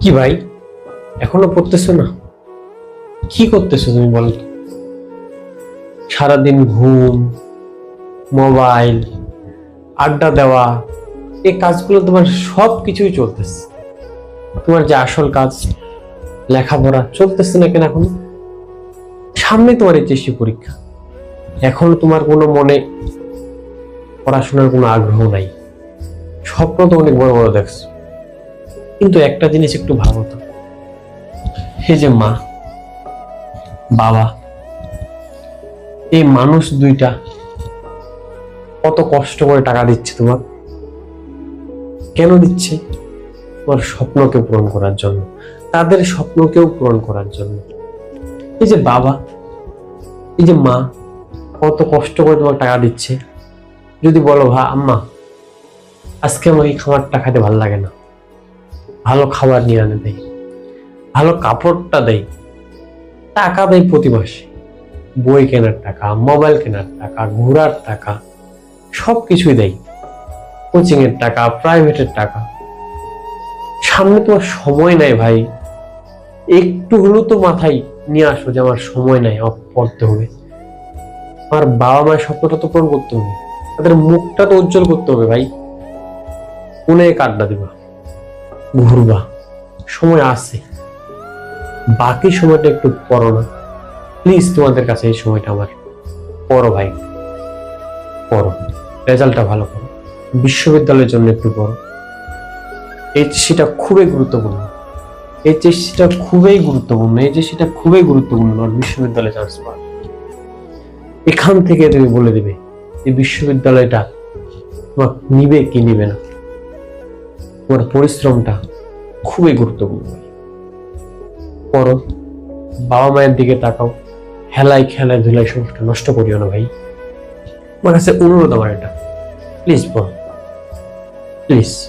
কি ভাই? এখনও পড়তেছো না? কি করতেছো তুমি বলো? সারাদিন ঘুম, মোবাইল, আড্ডা দেওয়া, এই কাজগুলো তোমার সব কিছুই চলতেছে। তোমার যে আসল কাজ, লেখাপড়া চলতেছে না কেন এখন? সামনে তোমার এইচএসসি পরীক্ষা। এখনও তোমার কোনো মনে পড়াশোনার কোনো আগ্রহ নাই। স্বপ্ন তো অনেক বড় বড় দেখছ। কিন্তু একটা জিনিস একটু ভাবো তো। এই যে মা, বাবা, এই মানুষ দুইটা কত কষ্ট করে টাকা দিচ্ছে তোমার? কেন দিচ্ছে? তোমার স্বপ্নকে পূরণ করার জন্য, তাদের স্বপ্নকেও পূরণ করার জন্য। এই যে বাবা, এই যে মা, কত কষ্ট করে তোমার টাকা দিচ্ছে। যদি বলো ভা আম্মা, আজকে আমার এই খাবারটা খেতে ভালো লাগে না। ভালো খাবার নিয়ে আনে দেয়, ভালো কাপড়টা দেয়। টাকা দেয় প্রতি মাসে। বই কেনার টাকা, মোবাইল কেনার টাকা ঘোরার টাকা সব কিছুই দেয়। কোচিং এর টাকা প্রাইভেটের টাকা। সামনে তোমার সময় নাই ভাই। একটু হলেও তো মাথায় নিয়ে আসো যে আমার সময় নাই পড়তে হবে। আমার বাবা মায়ের স্বপ্নটা তো পূরণ করতে হবে। তাদের মুখটা তো উজ্জ্বল করতে হবে ভাই। কোনে কাড্ডা দিবা। ঘুরবা। সময় আছে। বাকি সময়টা একটু পড়ো না। প্লিজ তোমাদের কাছে এই সময়টা আমার পড়ো ভাই। পড়ো। রেজাল্টটা ভালো করো। বিশ্ববিদ্যালয়ের জন্য একটু পড়ো। এইচএসসিটা খুবই গুরুত্বপূর্ণ। এইচএসসিটা খুবই গুরুত্বপূর্ণ। এইচএসসিটা খুবই গুরুত্বপূর্ণ। বিশ্ববিদ্যালয়ে চান্স পাওয়া এখান থেকে তুমি বলে দিবে এই বিশ্ববিদ্যালয়টা তোমার নিবে কি নিবে না। তোমার পরিশ্রমটা খুবই গুরুত্বপূর্ণ। পড়ো বাবা মায়ের দিকে তাকাও, হেলাই খেলায় ধুলাই সমস্যা নষ্ট করিও না ভাই। আমার কাছে অনুরোধ আমার এটা। Please ball. প্লিজ